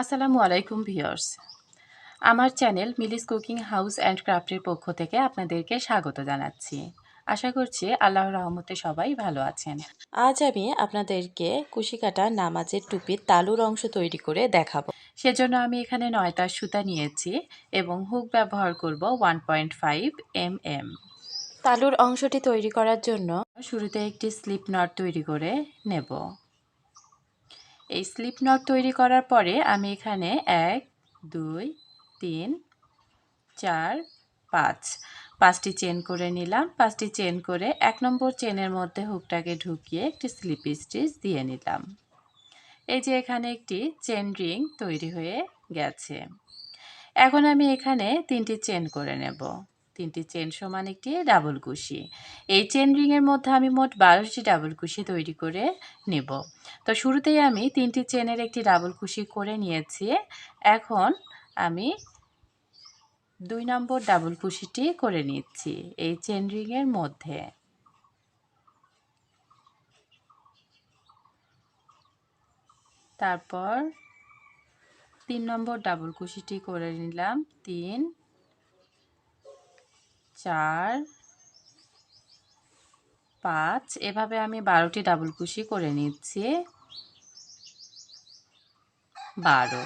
আসসালামু আলাইকুম ভিউয়ার্স। আমার channel Mili's cooking house and ক্রাফটের পক্ষ থেকে আপনাদেরকে স্বাগত জানাচ্ছি। আশা করছি আল্লাহর রহমতে সবাই ভালো আছেন। আজ আমি আপনাদেরকে কুশিকাটা নামাজের টুপির তালুর অংশ তৈরি করে দেখাবো। সেজন্য আমি এখানে নয়টা সুতা নিয়েছি এবং হুক ব্যবহার করব one point five M M তালুর অংশটি তৈরি করার জন্য শুরুতে একটি স্লিপ নট তৈরি করে নেব। এই স্লিপ নট তৈরি করার পরে আমি এখানে এক, দুই, তিন, চার, পাঁচ। পাঁচটি চেন করে নিলাম। পাঁচটি চেন করে এক নম্বর চেনের মধ্যে হুকটাকে ঢুকিয়ে একটি স্লিপ স্টিচ দিয়ে নিলাম। এই যে এখানে একটি চেন রিং তৈরি হয়ে গেছে। এখন আমি এখানে তিনটি চেন করে নেব। তিনটি চেন সমান একটি ডাবল কুশি। এই চেন রিংয়ের মধ্যে আমি মোট বারোটি ডাবল কুশি তৈরি করে নেব। তো শুরুতেই আমি তিনটি চেনের একটি ডাবল কুশি করে নিয়েছি। এখন আমি দুই নম্বর ডাবল কুশিটি করে নিচ্ছি এই চেন রিংয়ের মধ্যে। তারপর তিন নম্বর ডাবল কুশিটি করে নিলাম। তিন চার, পাঁচ, এভাবে আমি বারোটি ডাবল কুশি করে নিচ্ছি। বারো।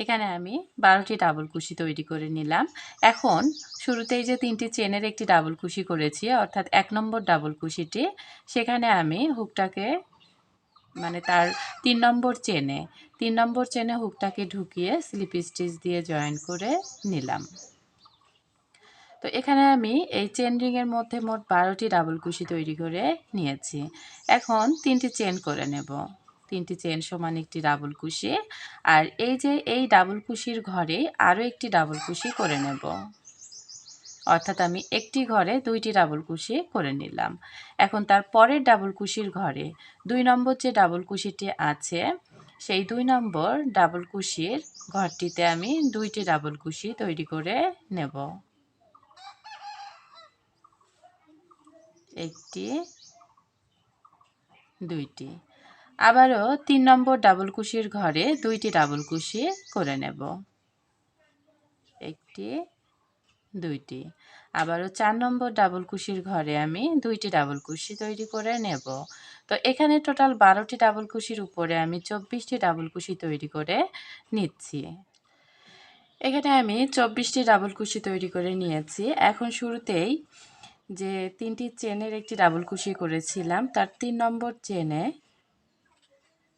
এখানে আমি বারোটি ডাবল কুশি তৈরি করে নিলাম। এখন শুরুতেই যে তিনটি চেনের একটি ডাবল কুশি করেছি, অর্থাৎ এক নম্বর ডাবল কুশিটি, সেখানে আমি হুকটাকে মানে তার তিন নম্বর চেনে তিন নম্বর চেনে হুকটাকে ঢুকিয়ে স্লিপ স্টিচ দিয়ে জয়েন করে নিলাম। তো এখানে আমি এই চেন রিংয়ের মধ্যে মোট বারোটি ডাবল কুশি তৈরি করে নিয়েছি। এখন তিনটি চেন করে নেব। তিনটি চেন সমান একটি ডাবল কুশি। আর এই যে এই ডাবল কুশির ঘরে আরও একটি ডাবল কুশি করে নেব। অর্থাৎ আমি একটি ঘরে দুইটি ডাবল কুশি করে নিলাম। এখন তার পরের ডাবল কুশির ঘরে দুই নম্বর যে ডাবল কুশিটি আছে, সেই দুই নম্বর ডাবল কুশির ঘরটিতে আমি দুইটি ডাবল কুশি তৈরি করে নেব। একটি, দুইটি। আবারও তিন নম্বর ডাবল কুশির ঘরে দুইটি ডাবল কুশি করে নেব। একটি, দুইটি। আবারও চার নম্বর ডাবল কুশির ঘরে আমি দুইটি ডাবল কুশি তৈরি করে নেব। তো এখানে টোটাল বারোটি ডাবল কুশির উপরে আমি চব্বিশটি ডাবল কুশি তৈরি করে নিচ্ছি। এখানে আমি চব্বিশটি ডাবল কুশি তৈরি করে নিয়েছি। এখন শুরুতেই যে তিনটি চেনের একটি ডাবল কুশি করেছিলাম, তার তিন নম্বর চেনে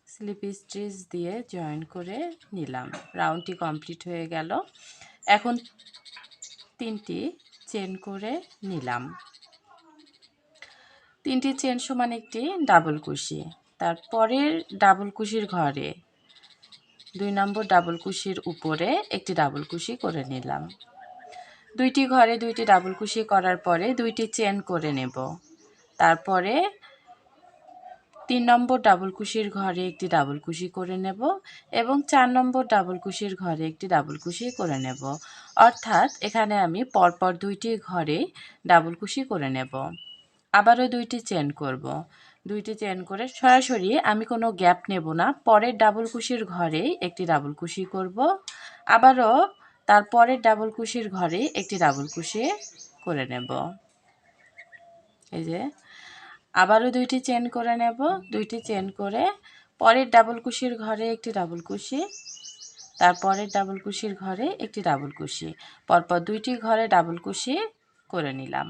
স্লিপ স্টিচ দিয়ে জয়েন করে নিলাম। রাউন্ডটি কমপ্লিট হয়ে গেল। এখন তিনটি চেন করে নিলাম। তিনটি চেন সমান একটি ডাবল কুশি। তারপরের ডাবল কুশির ঘরে দুই নম্বর ডাবল কুশির উপরে একটি ডাবল কুশি করে নিলাম। দুইটি ঘরে দুইটি ডাবল কুশি করার পরে দুইটি চেন করে নেব। তারপরে তিন নম্বর ডাবল কুশির ঘরে একটি ডাবল কুশি করে নেব এবং চার নম্বর ডাবল কুশির ঘরে একটি ডাবল কুশি করে নেব। অর্থাৎ এখানে আমি পরপর দুইটি ঘরে ডাবল কুশি করে নেব। আবারও দুইটি চেন করব। দুইটি চেন করে সরাসরি আমি কোনো গ্যাপ নেব না। পরের ডাবল কুশির ঘরে একটি ডাবল কুশি করব। আবারও তারপরের ডাবল কুশির ঘরে একটি ডাবল কুশি করে নেব। এই যে, আবারও দুইটি চেন করে নেব। দুইটি চেন করে পরের ডাবল কুশির ঘরে একটি ডাবল কুশি তারপরের ডাবল কুশির ঘরে একটি ডাবল কুশি। পরপর দুইটি ঘরে ডাবল কুশি করে নিলাম।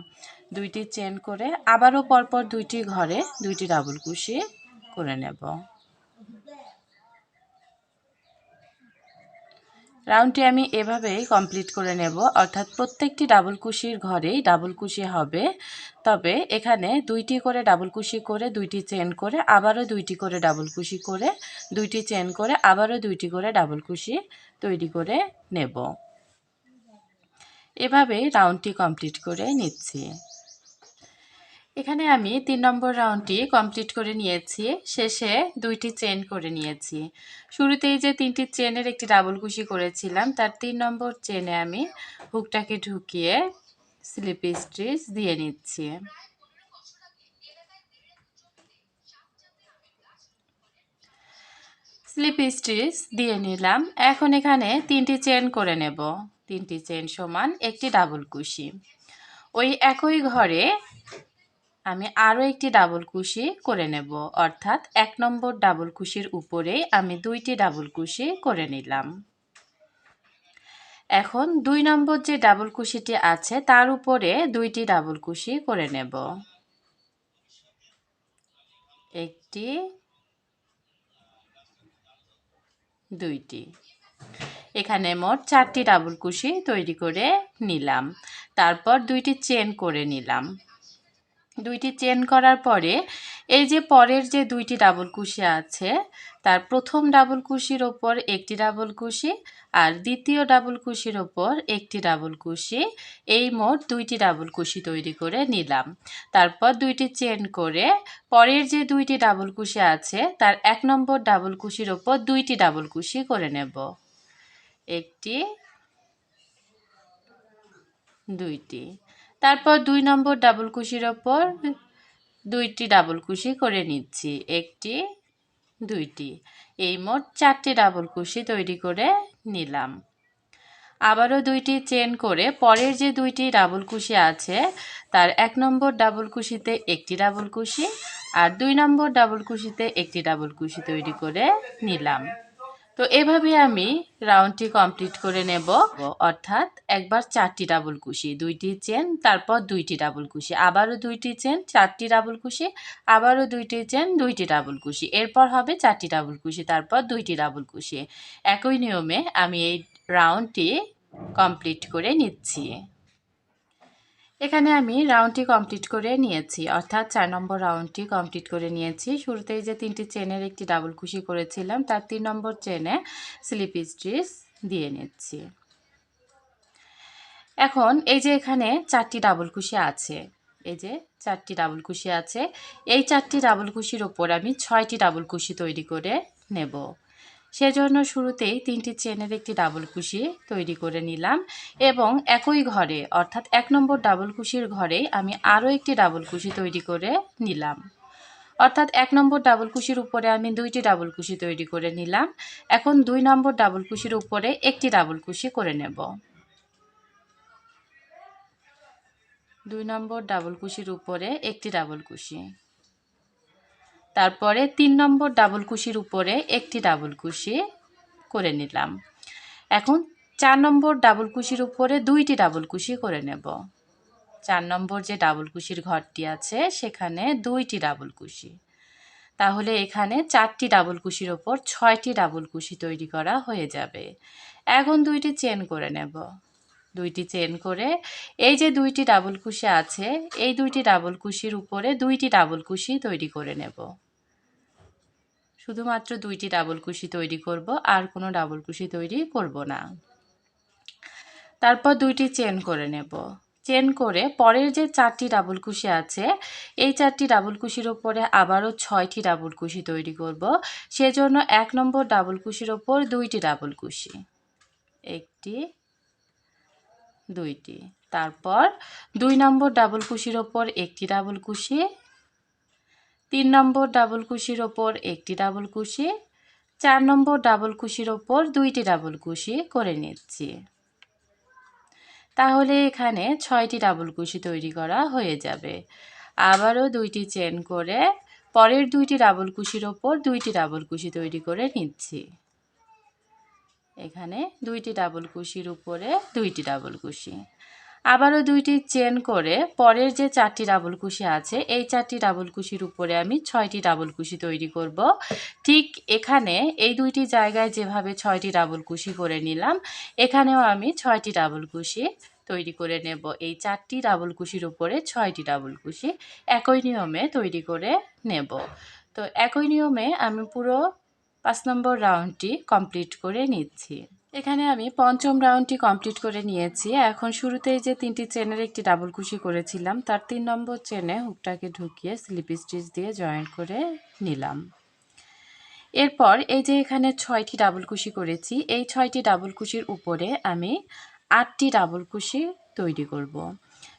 দুইটি চেন করে আবারও পরপর দুইটি ঘরে দুইটি ডাবল কুশি করে নেব। রাউন্ডটি আমি এভাবেই কমপ্লিট করে নেব। অর্থাৎ প্রত্যেকটি ডাবল কুশির ঘরেই ডাবল কুশি হবে। তবে এখানে দুইটি করে ডাবল কুশি করে, দুইটি চেন করে, আবারও দুইটি করে ডাবল কুশি করে, দুইটি চেন করে, আবারও দুইটি করে ডাবল কুশি তৈরি করে নেব। এভাবেই রাউন্ডটি কমপ্লিট করে নিচ্ছি। এখানে আমি তিন নম্বর রাউন্ডটি কমপ্লিট করে নিয়েছি। শেষে দুইটি চেন করে নিয়েছি। শুরুতেই যে তিনটি চেনের একটি ডাবল কুশি করেছিলাম, তার তিন নম্বর চেনে আমি হুকটাকে ঢুকিয়ে স্লিপ স্ট্রিচ দিয়ে নিচ্ছি। স্লিপ স্টিচ দিয়ে নিলাম। এখন এখানে তিনটি চেন করে নেব। তিনটি চেন সমান একটি ডাবল কুশি। ওই একই ঘরে আমি আরও একটি ডাবল কুশি করে নেব। অর্থাৎ এক নম্বর ডাবল কুশির উপরে আমি দুইটি ডাবল কুশি করে নিলাম। এখন দুই নম্বর যে ডাবল কুশিটি আছে, তার উপরে দুইটি ডাবল কুশি করে নেব। একটি, দুইটি। এখানে মোট চারটি ডাবল কুশি তৈরি করে নিলাম। তারপর দুইটি চেন করে নিলাম। দুইটি চেন করার পরে, এই যে পরের যে দুইটি ডাবল কুশি আছে, তার প্রথম ডাবল কুশির ওপর একটি ডাবল কুশি আর দ্বিতীয় ডাবল কুশির ওপর একটি ডাবল কুশি। এই মোট দুইটি ডাবল কুশি তৈরি করে নিলাম। তারপর দুইটি চেন করে পরের যে দুইটি ডাবল কুশি আছে, তার এক নম্বর ডাবল কুশির ওপর দুইটি ডাবল কুশি করে নেব। একটি, দুইটি। তারপর দুই নম্বর ডাবল কুশির ওপর দুইটি ডাবল কুশি করে নিচ্ছি। একটি, দুইটি। এই মোট চারটি ডাবল কুশি তৈরি করে নিলাম। আবারও দুইটি চেন করে পরের যে দুইটি ডাবল কুশি আছে, তার এক নম্বর ডাবল কুশিতে একটি ডাবল কুশি আর দুই নম্বর ডাবল কুশিতে একটি ডাবল কুশি তৈরি করে নিলাম। তো এভাবে আমি রাউন্ডটি কমপ্লিট করে নেব। অর্থাৎ একবার চারটি ডাবল কুশি দুইটি চেন তারপর দুইটি ডাবল কুশি আবারও দুইটি চেন চারটি ডাবল কুশি আবারও দুইটি চেন দুইটি ডাবল কুশি এরপর হবে চারটি ডাবল কুশি তারপর দুইটি ডাবল কুশি একই নিয়মে আমি এই রাউন্ডটি কমপ্লিট করে নিচ্ছি। এখানে আমি রাউন্ডটি কমপ্লিট করে নিয়েছি, অর্থাৎ চার নম্বর রাউন্ডটি কমপ্লিট করে নিয়েছি। শুরুতেই যে তিনটি চেনের একটি ডাবল কুশি করেছিলাম, তার তিন নম্বর চেনে স্লিপ স্ট্রিচ দিয়ে নিচ্ছি। এখন এই যে এখানে চারটি ডাবল কুশি আছে, এই যে চারটি ডাবল কুশি আছে, এই চারটি ডাবল কুশির ওপর আমি ছয়টি ডাবল কুশি তৈরি করে নেব। সেজন্য শুরুতেই তিনটি চেনের একটি ডাবল কুশি তৈরি করে নিলাম এবং একই ঘরে, অর্থাৎ এক নম্বর ডাবল কুশির ঘরে আমি আরও একটি ডাবল কুশি তৈরি করে নিলাম। অর্থাৎ এক নম্বর ডাবল কুশির উপরে আমি দুইটি ডাবল কুশি তৈরি করে নিলাম। এখন দুই নম্বর ডাবল কুশির উপরে একটি ডাবল কুশি করে নেব। দুই নম্বর ডাবল কুশির উপরে একটি ডাবল কুশি। তারপরে তিন নম্বর ডাবল কুশির উপরে একটি ডাবল কুশি করে নিলাম। এখন চার নম্বর ডাবল কুশির উপরে দুইটি ডাবল কুশি করে নেব। চার নম্বর যে ডাবল কুশির ঘরটি আছে, সেখানে দুইটি ডাবল কুশি। তাহলে এখানে চারটি ডাবল কুশির ওপর ছয়টি ডাবল কুশি তৈরি করা হয়ে যাবে। এখন দুইটি চেন করে নেব। দুইটি চেন করে এই যে দুইটি ডাবল কুশি আছে, এই দুইটি ডাবল কুশির উপরে দুইটি ডাবল কুশি তৈরি করে নেব। শুধুমাত্র দুইটি ডাবল কুশি তৈরি করব, আর কোনো ডাবল কুশি তৈরি করব না। তারপর দুইটি চেন করে নেব। চেন করে পরের যে চারটি ডাবল কুশি আছে, এই চারটি ডাবল কুশির ওপরে আবারও ছয়টি ডাবল কুশি তৈরি করব। সেজন্য এক নম্বর ডাবল কুশির ওপর দুইটি ডাবল কুশি। একটি, দুইটি। তারপর দুই নম্বর ডাবল কুশির ওপর একটি ডাবল কুশি তিন নম্বর ডাবল কুশির ওপর একটি ডাবল কুশি, চার নম্বর ডাবল কুশির ওপর দুইটি ডাবল কুশি করে নিচ্ছি। তাহলে এখানে ছয়টি ডাবল কুশি তৈরি করা হয়ে যাবে। আবারও দুইটি চেন করে পরের দুইটি ডাবল কুশির ওপর দুইটি ডাবল কুশি তৈরি করে নিচ্ছি। এখানে দুইটি ডাবল কুশির উপরে দুইটি ডাবল কুশি। আবারও দুইটি চেন করে পরের যে চারটি ডাবল কুশি আছে, এই চারটি ডাবল কুশির উপরে আমি ছয়টি ডাবল কুশি তৈরি করব। ঠিক এখানে এই দুইটি জায়গায় যেভাবে ছয়টি ডাবল কুশি করে নিলাম, এখানেও আমি ছয়টি ডাবল কুশি তৈরি করে নেব। এই চারটি ডাবল কুশির উপরে ছয়টি ডাবল কুশি একই নিয়মে তৈরি করে নেব। তো একই নিয়মে আমি পুরো পাঁচ নম্বর রাউন্ডটি কমপ্লিট করে নিচ্ছি। এখানে আমি পঞ্চম রাউন্ডটি কমপ্লিট করে নিয়েছি এখন শুরুতেই যে তিনটি চেনের একটি ডাবল কুশি করেছিলাম, তার তিন নম্বর চেনে হুকটাকে ঢুকিয়ে স্লিপ স্টিচ দিয়ে জয়েন করে নিলাম এরপর এই যে এখানে ছয়টি ডাবল কুশি করেছি, এই ছয়টি ডাবল কুশির উপরে আমি আটটি ডাবল কুশি তৈরি করব।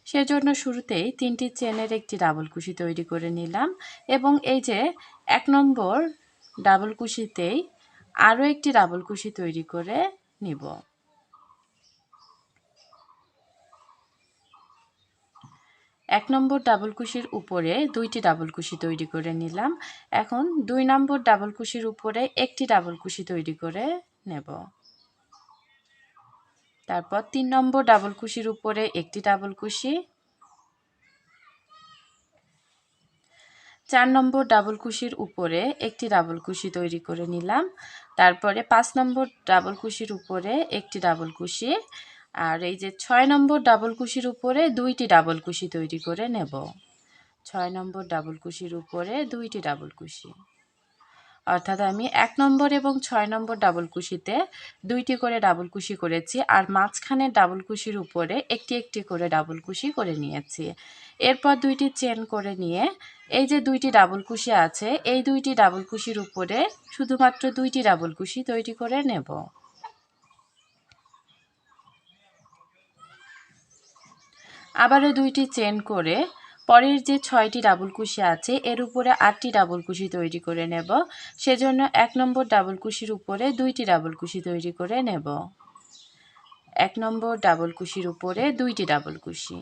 সেজন্য শুরুতেই তিনটি চেনের একটি ডাবল কুশি তৈরি করে নিলাম এবং এই যে এক নম্বর ডাবল কুশিতেই আরও একটি ডাবল কুশি তৈরি করে নিব এক নম্বর ডাবল কুশির উপরে দুইটি ডাবল কুশি তৈরি করে নিলাম। এখন দুই নম্বর ডাবল কুশির উপরে একটি ডাবল কুশি তৈরি করে নেব। তারপর তিন নম্বর ডাবল কুশির উপরে একটি ডাবল কুশি চার নম্বর ডাবল কুশির উপরে একটি ডাবল কুশি তৈরি করে নিলাম। তারপরে পাঁচ নম্বর ডাবল কুশির উপরে একটি ডাবল কুশি, আর এই যে ছয় নম্বর ডাবল কুশির উপরে দুইটি ডাবল কুশি তৈরি করে নেব। ছয় নম্বর ডাবল কুশির উপরে দুইটি ডাবল কুশি। অর্থাৎ আমি এক নম্বর এবং ছয় নম্বর ডাবল কুশিতে দুইটি করে ডাবল কুশি করেছি আর মাঝখানে ডাবল কুশির উপরে একটি একটি করে ডাবল কুশি করে নিয়েছি। এরপর দুইটি চেন করে নিয়ে এই যে দুইটি ডাবল কুশি আছে, এই দুইটি ডাবল কুশির উপরে শুধুমাত্র দুইটি ডাবল কুশি তৈরি করে নেব। আবারও দুইটি চেন করে পরের যে ছয়টি ডাবল কুশি আছে, এর উপরে আটটি ডাবল কুশি তৈরি করে নেব। সেজন্য এক নম্বর ডাবল কুশির উপরে দুইটি ডাবল কুশি তৈরি করে নেব। এক নম্বর ডাবল কুশির উপরে দুইটি ডাবল কুশি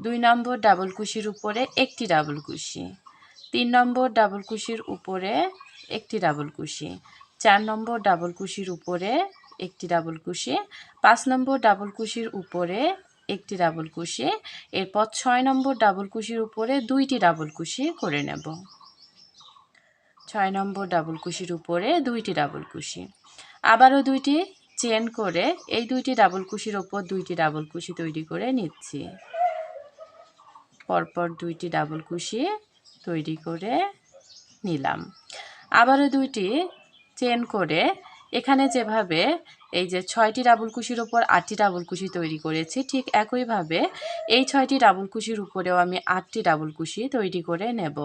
দুই নম্বর ডাবল কুশির উপরে একটি ডাবল কুশি তিন নম্বর ডাবল কুশির উপরে একটি ডাবল কুশি চার নম্বর ডাবল কুশির উপরে একটি ডাবল কুশি পাঁচ নম্বর ডাবল কুশির উপরে একটি ডাবল কুশি, এরপর ছয় নম্বর ডাবল কুশির উপরে দুইটি ডাবল কুশি করে নেব। ছয় নম্বর ডাবল কুশির উপরে দুইটি ডাবল কুশি। আবারও দুইটি চেন করে এই দুইটি ডাবল কুশির ওপর দুইটি ডাবল কুশি তৈরি করে নিচ্ছি। পরপর দুইটি ডাবল কুশি তৈরি করে নিলাম। আবারও দুইটি চেন করে এখানে যেভাবে এই যে ছয়টি ডাবল কুশির ওপর আটটি ডাবল কুশি তৈরি করেছি, ঠিক একইভাবে এই ছয়টি ডাবল কুশির উপরেও আমি আটটি ডাবল কুশি তৈরি করে নেব।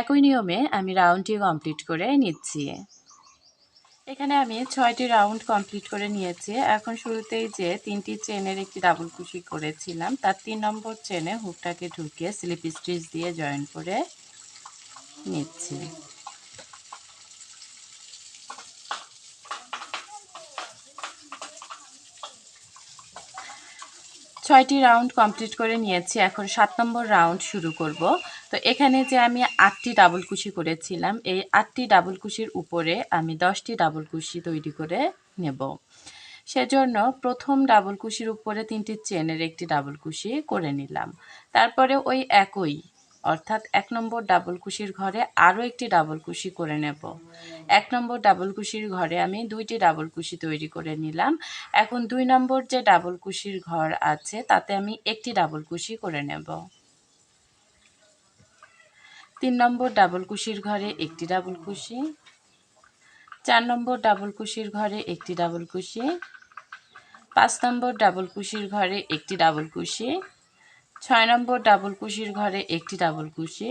একই নিয়মে আমি রাউন্ডটি কমপ্লিট করে নিচ্ছি। এখানে আমি ছয়টি রাউন্ড কমপ্লিট করে নিয়েছি। এখন শুরুতেই যে তিনটি চেনের একটি ডাবল কুশি করেছিলাম, তার তিন নম্বর চেনে হুকটাকে ঢুকিয়ে স্লিপ স্টিচ দিয়ে জয়েন করে নিচ্ছি। ছয়টি রাউন্ড কমপ্লিট করে নিয়েছি। এখন সাত নম্বর রাউন্ড শুরু করব। তো এখানে যে আমি আটটি ডাবল কুশি করেছিলাম, এই আটটি ডাবল কুশির উপরে আমি দশটি ডাবল কুশি তৈরি করে নেব। সেজন্য প্রথম ডাবল কুশির উপরে তিনটি চেনের একটি ডাবল কুশি করে নিলাম। তারপরে ওই একই অর্থাৎ এক নম্বর ডাবল কুশির ঘরে আরও একটি ডাবল কুশি করে নেব। এক নম্বর ডাবল কুশির ঘরে আমি দুইটি ডাবল কুশি তৈরি করে নিলাম। এখন দুই নম্বর যে ডাবল কুশির ঘর আছে, তাতে আমি একটি ডাবল কুশি করে নেব। তিন নম্বর ডাবল কুশির ঘরে একটি ডাবল কুশি। চার নম্বর ডাবল কুশির ঘরে একটি ডাবল কুশি। পাঁচ নম্বর ডাবল কুশির ঘরে একটি ডাবল কুশি। ছয় নম্বর ডাবল কুশির ঘরে একটি ডাবল কুশি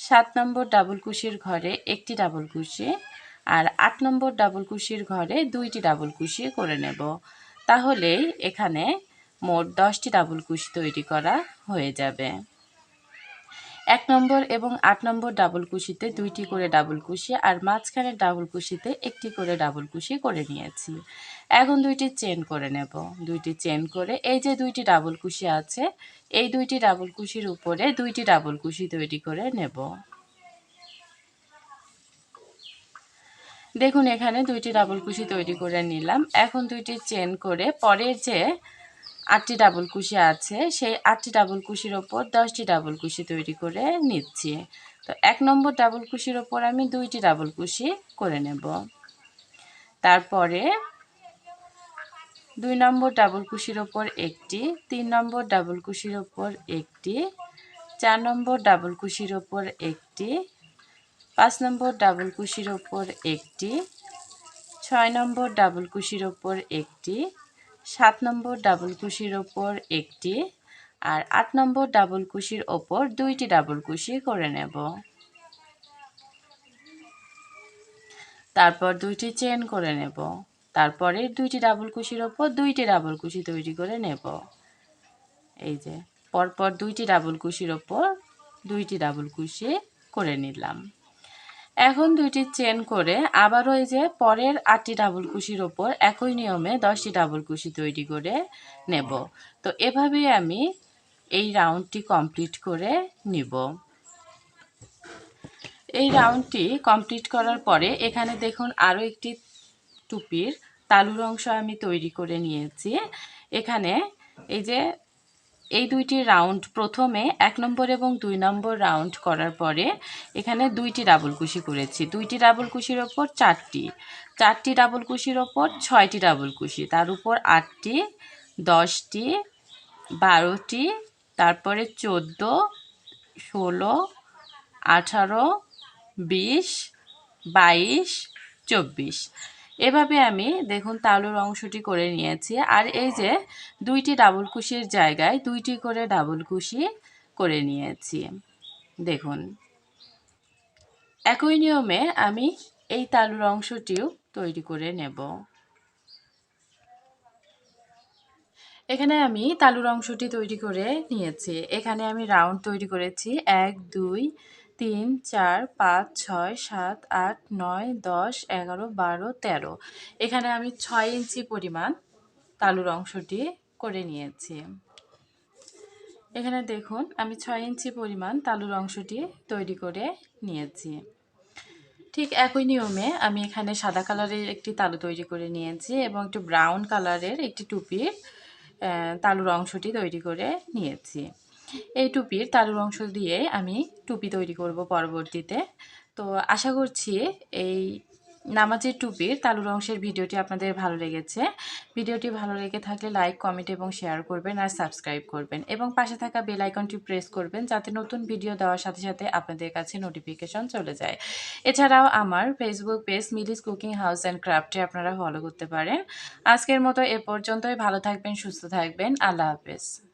সাত নম্বর ডাবল কুশির ঘরে একটি ডাবল কুশি আর আট নম্বর ডাবল কুশির ঘরে দুইটি ডাবল কুশি করে নেব। তাহলেই এখানে মোট দশটি ডাবল কুশি তৈরি করা হয়ে যাবে। এক নম্বর এবং আট নম্বর ডাবল কুশিতে দুইটি করে ডাবল কুশি আর মাঝখানের ডাবল কুশিতে একটি করে ডাবল কুশি করে নিয়েছি। এখন দুইটি চেন করে নেব। দুইটি চেন করে এই যে দুইটি ডাবল কুশি আছে, এই দুইটি ডাবল কুশির উপরে দুইটি ডাবল কুশি তৈরি করে নেব। দেখুন, এখানে দুইটি ডাবল কুশি তৈরি করে নিলাম। এখন দুইটি চেন করে পরের যে আটটি ডাবল কুশি আছে, সেই আটটি ডাবল কুশির ওপর দশটি ডাবল কুশি তৈরি করে নিচ্ছি। তো এক নম্বর ডাবল কুশির ওপর আমি দুইটি ডাবল কুশি করে নেব। তারপরে দুই নম্বর ডাবল কুশির ওপর একটি, তিন নম্বর ডাবল কুশির ওপর একটি, চার নম্বর ডাবল কুশির ওপর একটি, পাঁচ নম্বর ডাবল কুশির ওপর একটি, ছয় নম্বর ডাবল কুশির ওপর একটি, সাত নম্বর ডাবল কুশির ওপর একটি, আর আট নম্বর ডাবল কুশির ওপর দুইটি ডাবল কুশি করে নেব। তারপর দুইটি চেন করে নেব। তারপরে দুইটি ডাবল কুশির ওপর দুইটি ডাবল কুশি তৈরি করে নেব। এই যে, পরপর দুইটি ডাবল কুশির ওপর দুইটি ডাবল কুশি করে নিলাম। এখন দুইটি চেন করে আবারও এই যে পরের আটটি ডাবল কুশির ওপর একই নিয়মে দশটি ডাবল কুশি তৈরি করে নেব। তো এভাবেই আমি এই রাউন্ডটি কমপ্লিট করে নিব। এই রাউন্ডটি কমপ্লিট করার পরে এখানে দেখুন আরও একটি টুপির তালুর অংশ আমি তৈরি করে নিয়েছি। এখানে এই যে এই দুইটি রাউন্ড প্রথমে এক নম্বর এবং দুই নম্বর রাউন্ড করার পরে এখানে দুইটি ডাবল কুশি করেছি। দুইটি ডাবল কুশির ওপর চারটি চারটি ডাবল কুশির ওপর ছয়টি ডাবল কুশি, তার উপর আটটি, দশটি, বারোটি, তারপরে চোদ্দ, ষোলো, আঠারো, বিশ, বাইশ, চব্বিশ। এভাবে আমি, দেখুন, তালুর অংশটি করে নিয়েছি। আর এই যে দুইটি ডাবল কুশির জায়গায় দুইটি করে ডাবল কুশি করে নিয়েছি। দেখুন, একই নিয়মে আমি এই তালুর অংশটিও তৈরি করে নেব। এখানে আমি তালুর অংশটি তৈরি করে নিয়েছি। এখানে আমি রাউন্ড তৈরি করেছি। এক, দুই তিন, চার, পাঁচ, ছয়, সাত, আট, নয়, দশ, এগারো, বারো, তেরো। এখানে আমি ছয় ইঞ্চি পরিমাণ তালুর অংশটি করে নিয়েছি। এখানে দেখুন, আমি ছয় ইঞ্চি পরিমাণ তালুর অংশটি তৈরি করে নিয়েছি। ঠিক একই নিয়মে আমি এখানে সাদা কালারের একটি তালু তৈরি করে নিয়েছি এবং একটু ব্রাউন কালারের একটি টুপির তালুর অংশটি তৈরি করে নিয়েছি। এই টুপির তালুর অংশ দিয়ে আমি টুপি তৈরি করব পরবর্তীতে। তো আশা করছি এই নামাজের টুপির তালুর অংশের ভিডিওটি আপনাদের ভালো লেগেছে। ভিডিওটি ভালো লেগে থাকলে লাইক কমেন্ট এবং শেয়ার করবেন আর সাবস্ক্রাইব করবেন এবং পাশে থাকা বেল আইকনটি প্রেস করবেন যাতে নতুন ভিডিও দেওয়ার সাথে সাথে আপনাদের কাছে নোটিফিকেশন চলে যায়। এছাড়াও আমার Facebook page Mili's cooking house and ক্রাফটে আপনারা ফলো করতে পারেন। আজকের মতো এ পর্যন্তই। ভালো থাকবেন, সুস্থ থাকবেন। আল্লাহ হাফেজ।